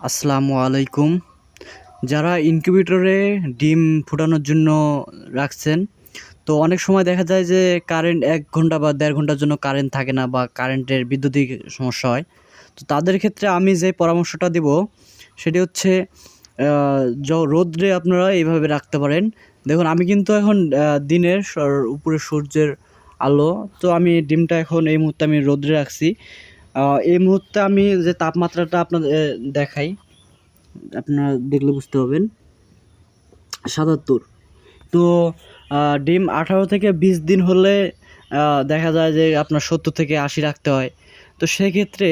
আসসালামু আলাইকুম। যারা ইনকিউবেটরে ডিম ফোটানোর জন্য রাখছেন, তো অনেক সময় দেখা যায় যে কারেন্ট এক ঘণ্টা বা দেড় ঘণ্টার জন্য কারেন্ট থাকে না বা কারেন্টের বিদ্যুতিক সমস্যা হয়। তো তাদের ক্ষেত্রে আমি যে পরামর্শটা দেব, সেটি হচ্ছে রোদ্রে আপনারা এইভাবে রাখতে পারেন। দেখুন, আমি কিন্তু এখন দিনের উপরে সূর্যের আলো, তো আমি ডিমটা এখন এই মুহূর্তে আমি রোদ্রে রাখছি। এই মুহূর্তে আমি যে তাপমাত্রাটা আপনাদের দেখাই, আপনারা দেখলে বুঝতে পারবেন, সাতাত্তর। তো ডিম আঠারো থেকে বিশ দিন হলে দেখা যায় যে আপনার সত্তর থেকে আশি রাখতে হয়। তো সেক্ষেত্রে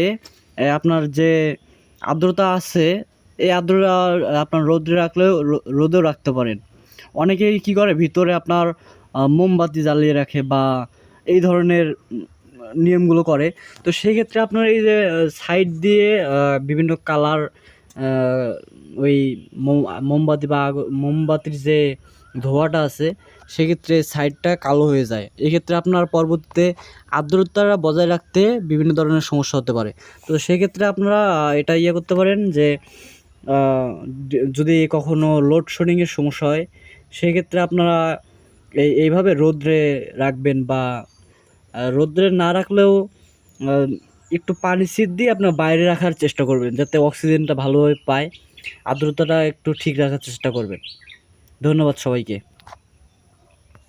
আপনার যে আর্দ্রতা আছে, এই আর্দ্রতা আপনার রোদে রাখলেও রোদেও রাখতে পারেন। অনেকেই কী করে? ভিতরে আপনার মোমবাতি জ্বালিয়ে রাখে বা এই ধরনের নিয়মগুলো করে। তো সেক্ষেত্রে আপনার এই যে সাইড দিয়ে বিভিন্ন কালার ওই মোম- মোমবাতি বা মোমবাতির যে ধোঁয়াটা আছে, সেক্ষেত্রে সাইডটা কালো হয়ে যায়। এক্ষেত্রে আপনার পরবর্তীতে আর্দ্রতা বজায় রাখতে বিভিন্ন ধরনের সমস্যা হতে পারে। তো সেক্ষেত্রে আপনারা এটা ইয়ে করতে পারেন যে যদি কখনো লোডশেডিংয়ের সমস্যা হয়, সেক্ষেত্রে আপনারা এই, এইভাবে রোদ্রে রাখবেন বা রোদ্রে না রাখলেও একটু পানি সিদ্ধ দিয়ে আপনার বাইরে রাখার চেষ্টা করবেন, যাতে অক্সিজেনটা ভালোভাবে পায়। আর্দ্রতাটা একটু ঠিক রাখার চেষ্টা করবেন। ধন্যবাদ সবাইকে।